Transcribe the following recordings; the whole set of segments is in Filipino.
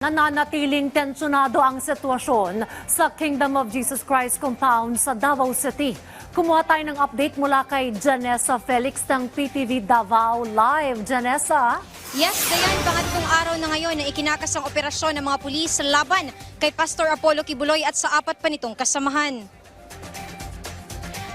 Nananatiling tensyonado ang sitwasyon sa Kingdom of Jesus Christ compound sa Davao City. Kumuha tayo ng update mula kay Janessa Felix ng PTV Davao Live. Janessa? Yes, Dayan, pangatlong araw na ngayon na ikinakasang operasyon ng mga pulis laban kay Pastor Apollo Kibuloy at sa apat pa nitong kasamahan.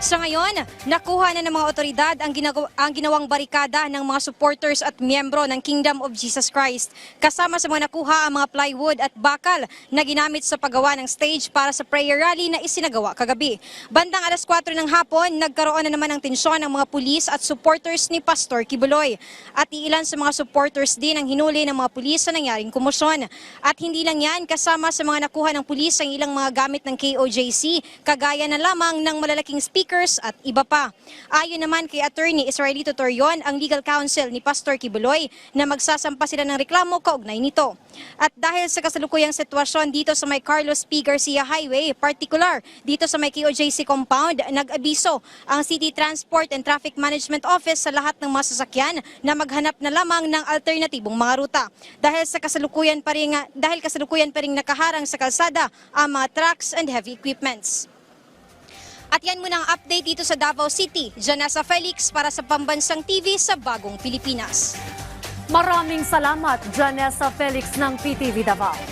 Sa ngayon, nakuha na ng mga otoridad ang, ginagaw- ang ginawang barikada ng mga supporters at miyembro ng Kingdom of Jesus Christ. Kasama sa mga nakuha ang mga plywood at bakal na ginamit sa paggawa ng stage para sa prayer rally na isinagawa kagabi. Bandang alas 4 ng hapon, nagkaroon na naman ng tensyon ng mga pulis at supporters ni Pastor Kibuloy. At iilan sa mga supporters din ang hinuli ng mga pulis sa nangyaring kumusyon. At hindi lang yan, kasama sa mga nakuha ng pulis ang ilang mga gamit ng KOJC, kagaya na lamang ng malalaking speakers at iba pa. Ayon naman kay Attorney Israelito Torion, ang legal counsel ni Pastor Kibuloy, na magsasampa sila ng reklamo kaugnay nito. At dahil sa kasalukuyang sitwasyon dito sa may Carlos P. Garcia Highway, particular dito sa may KOJC compound, nag-abiso ang City Transport and Traffic Management Office sa lahat ng mga sasakyan na maghanap na lamang ng alternatibong mga ruta. Dahil sa kasalukuyan pa rin, dahil kasalukuyan pa rin nakaharang sa kalsada ang mga trucks and heavy equipments. Yan muna ang update dito sa Davao City. Janessa Felix para sa Pambansang TV sa Bagong Pilipinas. Maraming salamat, Janessa Felix ng PTV Davao.